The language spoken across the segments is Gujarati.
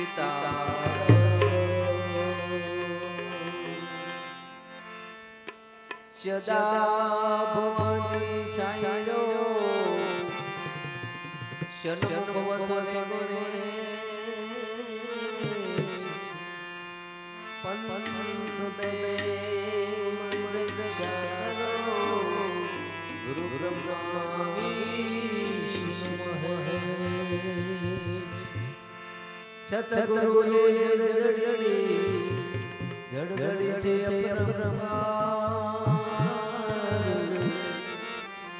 પિતા સદા ભવાની છાયો શનમુખ વસને પંથ દે ગુરુ બ્રહ્મા સતગુરુએ જડજડી જડજડી છે પ્રમાણ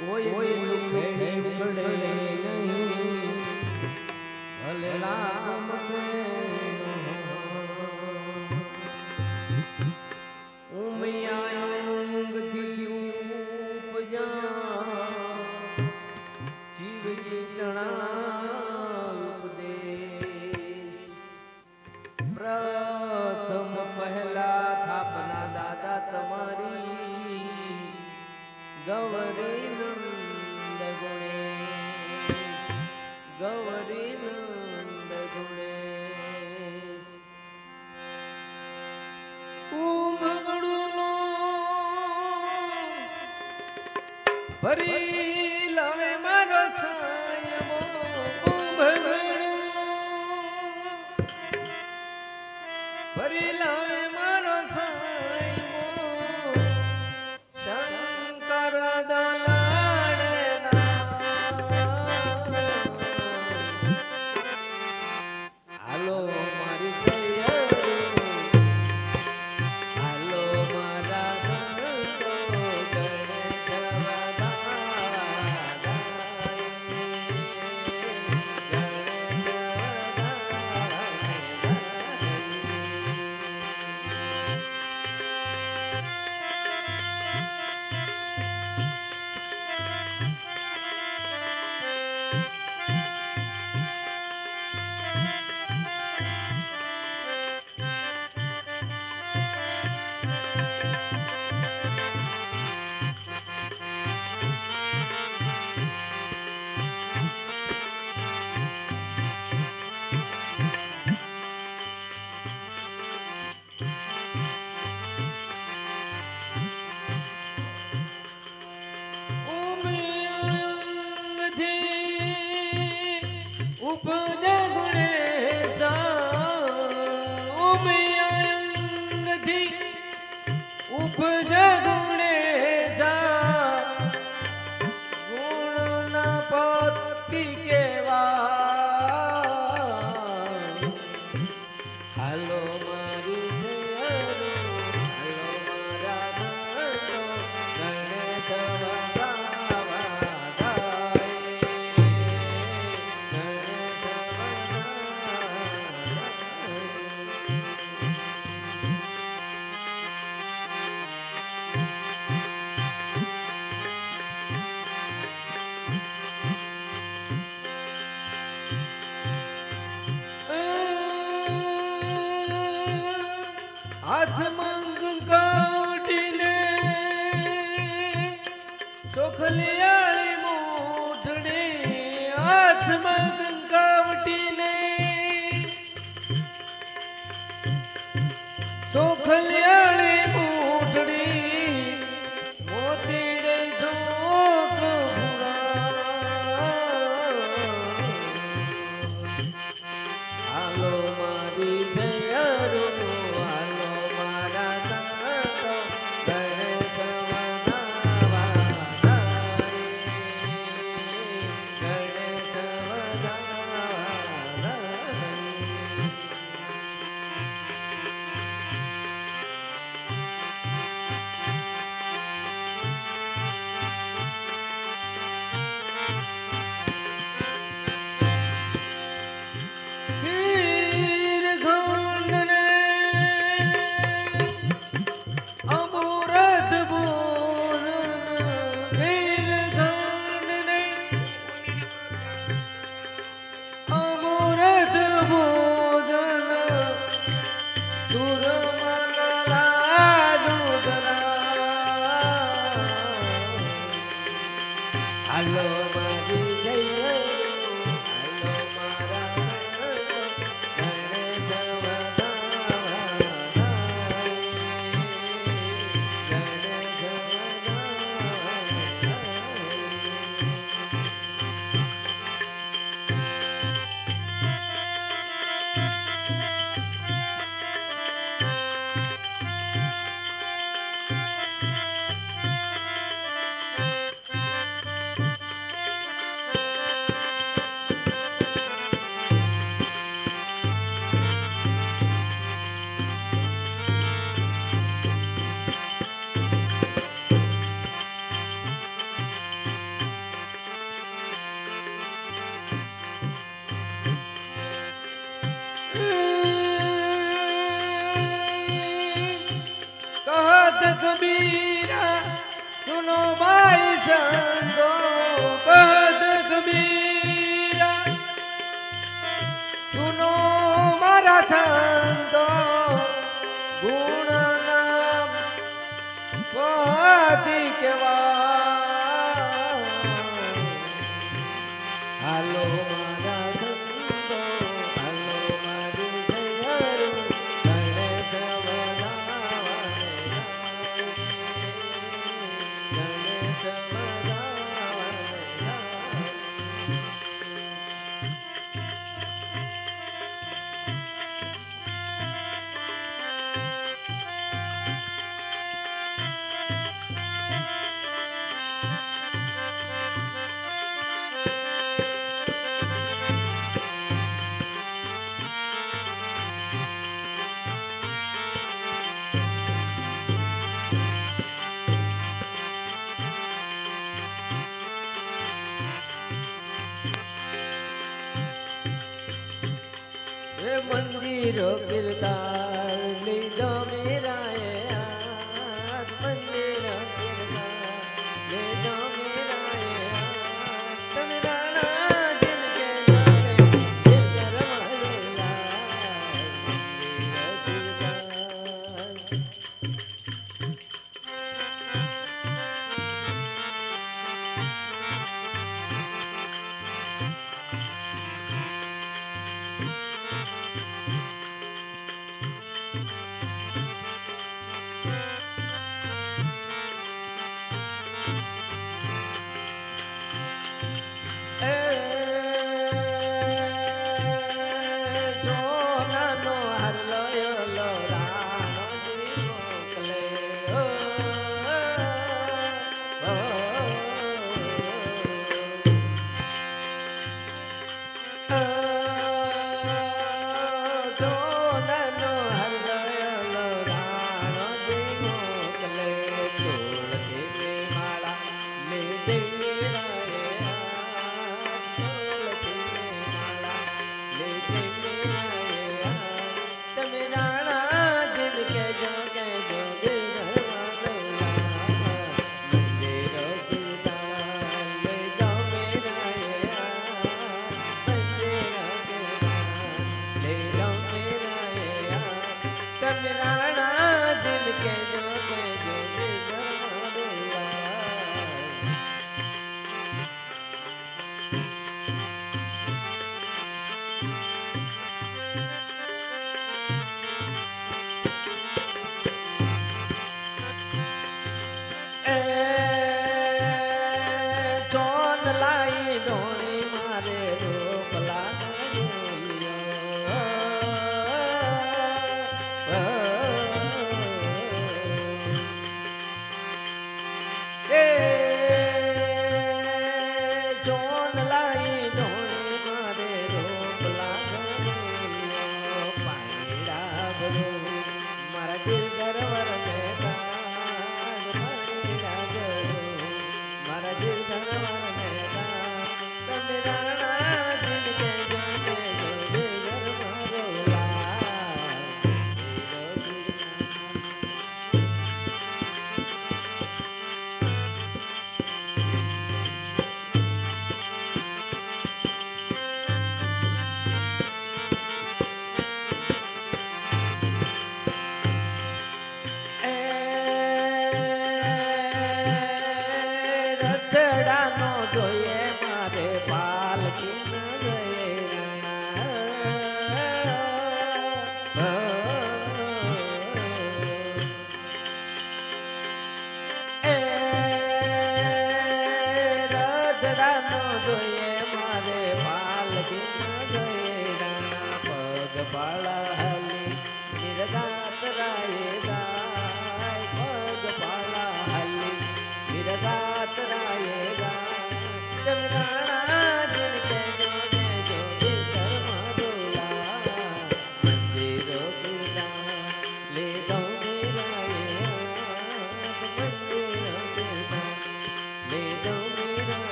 કોઈ કોઈ દુખે ઉકળે નહીં. ભલે લાગમતે ઉમી Sadana. 咱们 હાલો મારી કબીરા સુનો ભાઈ સંતો કહત કબીરા સુનો મારા સંતો કેવા রোগের দা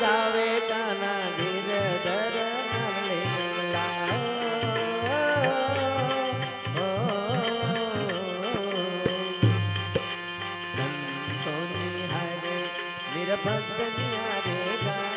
જાવે કાના ગીરધર સંતોની હારે નિર્ભક્ત નિયારે